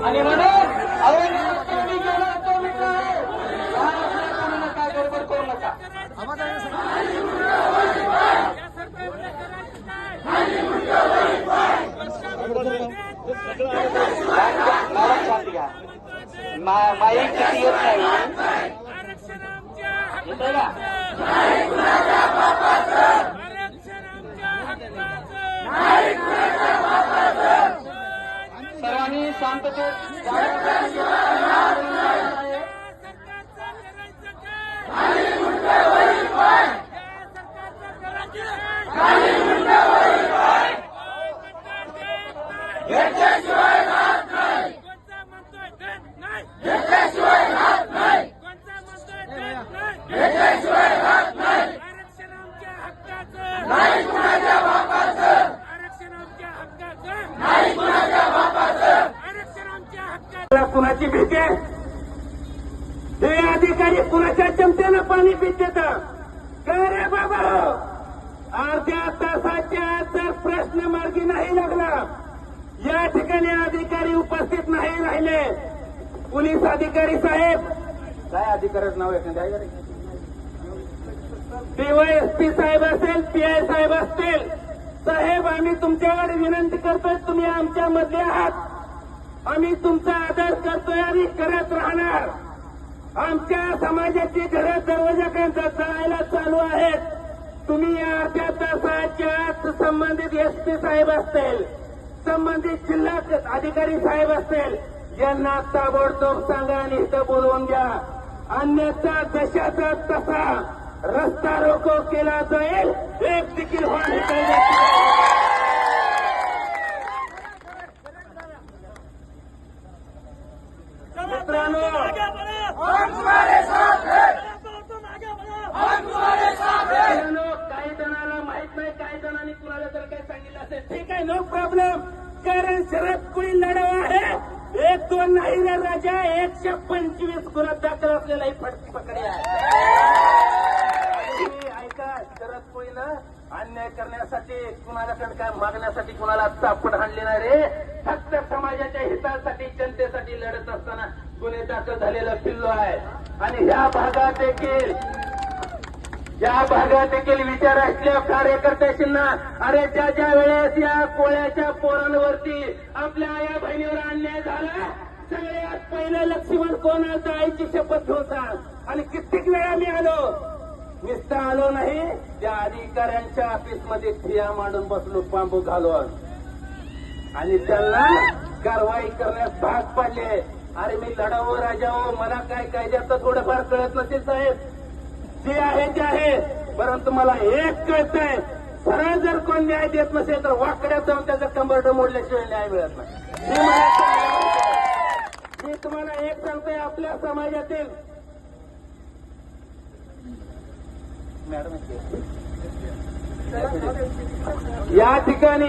आणि म्हणून काय गडबड करू नका. मला शांती घ्या मा- माईक किती येत नाही आरक्षण आमच्या येतंय का आरक्षण आमच्या हक्काचं सर्वांनी शांततेत सरकारचं करायचं काय? या सरकारचं करायचं काय? कोणता म्हणतोय देत नाही कोणता म्हणतोय देत नाही आरक्षण आमच्या हक्काचं आरक्षण आमच्या हक्काचं आरक्षण आमच्या हक्काचं मला कुणाची भीती आहे हे अधिकारी कुणाच्या चमच्यानं पाणी पित देतात काय रे बाबा अर्ध्या तासाच्या आत जर प्रश्न मार्गी नाही लागला या ठिकाणी अधिकारी उपस्थित नाही राहिले. पोलीस अधिकारी साहेब. काय अधिकाऱ्याचं नाव आहे? डीवायएसपी साहेब असेल पीआय साहेब असतील. साहेब आम्ही तुमच्याकडे विनंती करतोय तुम्ही आमच्या मध्ये आहात. आम्ही तुमचा आदर करतोय आणि करत राहणार. आमच्या समाजाची घरं दरवाजाकडे जायला चालू आहेत. तुम्ही या अर्ध्या तासाच्या संबंधित एसपी साहेब असतील. संबंधित जिल्हा अधिकारी साहेब असतील यांना ताबडतोब सांगा आणि इथं बोलवून घ्या. अन्यथा जशाचा तसा रस्ता रोको केला जाईल एक देखील मित्रांनो, काही जणांना माहीत नाही काही जणांनी कुणाला तर काय सांगितलं असेल ठीक आहे नो प्रॉब्लेम कारण शरद कोळी लढाव आहे. एक दोन नाही रे राजा. एकशे पंचवीस गुन्हा दाखल असलेला ही फटकी पकडे तुम्ही ऐका शरद कोळीनं अन्याय करण्यासाठी कुणालाकडे काय मागण्यासाठी कुणाला चापट हाणले नाही रे? फक्त समाजाच्या हितासाठी जनतेसाठी लढत असताना गुन्हे दाखल झालेला पिल्लो आहे. आणि ह्या भागात देखील या भागात देखील विचार असल्या कार्यकर्त्याशींना अरे ज्या ज्या वेळेस या कोळ्याच्या पोरांवरती आपल्या आया बहिणीवर अन्याय झाला सगळ्यात पहिलं लक्ष्मण कोण आलं आईची शपथ घेऊन आणि कित्येक वेळा मी आलो. नुसता आलो नाही त्या अधिकाऱ्यांच्या ऑफिसमध्ये ठिया मांडून बसलो बांबू घालून. आणि त्यांना कारवाई करण्यास भाग पाडले. अरे मी लढावं राजावं मला काय कायद्याचं थोडंफार कळत नसेल साहेब. जे आहे ते आहे. परंतु मला एक कळतंय सरळ जर कोण न्याय देत नसेल तर वाकड्यात जाऊन त्याचं कंबरडं मोडल्याशिवाय न्याय मिळत नाही. हे मी तुम्हाला एक सांगतोय आपल्या समाजातील मॅडम या ठिकाणी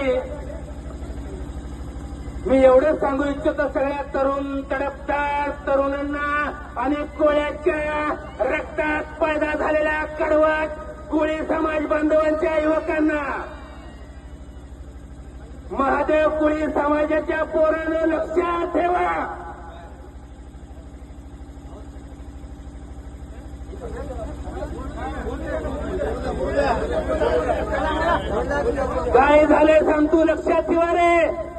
मी एवढंच सांगू इच्छितो सगळ्या तरुण तडपदार तरुणांना आणि कोळ्याच्या रक्तात पैदा झालेल्या कडवट कोळी समाज बांधवांच्या युवकांना. महादेव कोळी समाजाच्या पोरानं लक्षात ठेवा. काय झाले सांगतो लक्षात ठेवा रे.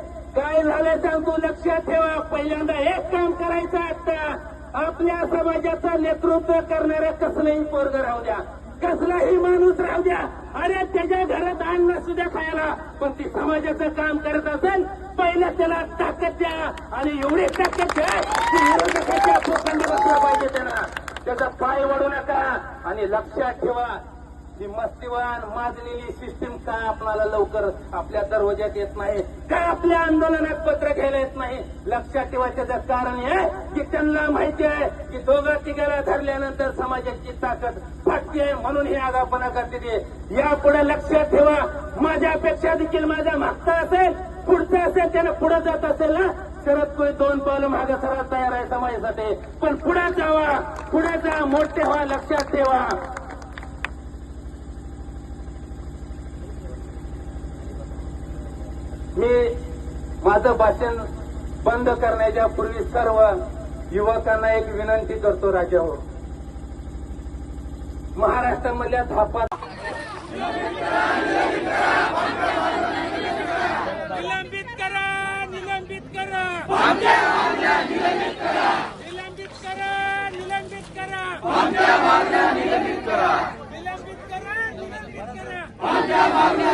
सांगतो लक्षात ठेवा. पहिल्यांदा एक काम करायचं आता. आपल्या समाजाचं नेतृत्व करणाऱ्या कसलंही पोरग राहू द्या. कसलाही माणूस राहू द्या. अरे त्याच्या घरात अन्न सुद्धा खायला. पण ती समाजाचं काम करत असेल पहिलं त्याला ताकद द्या. आणि एवढी ताकद द्या की विरोधकाच्या पोखंड बसलं पाहिजे त्यांना त्याचा पाय वाढू नका आणि लक्षात ठेवा. ही मस्तीवान माजलेली सिस्टीम का आपल्याला लवकर आपल्या दरवाज्यात येत नाही? का आपल्या आंदोलनात पत्र घ्यायला येत नाही? लक्षात ठेवायचं त्याचं कारण हे की त्यांना माहिती आहे की दोघं तिघाला धरल्यानंतर समाजाची ताकद फाटते म्हणून ही आगापणा करते यापुढे लक्षात ठेवा. माझ्यापेक्षा देखील माझा मागचा असेल पुढचा असेल त्यानं पुढे जात असेल ना? शरद कोळी दोन पावलं मागे सरळ तयार आहे समाजासाठी. पण पुढे जावा. पुढे जा मोठे व्हा लक्षात ठेवा. मी माझं भाषण बंद करण्याच्या पूर्वी सर्व युवकांना एक विनंती करतो राजा हो. महाराष्ट्रामधल्या धापा निलंबित करा निलंबित करा निलंबित करा. निलंबित करा निलंबित करा. निलंबित करा निलंबित करा.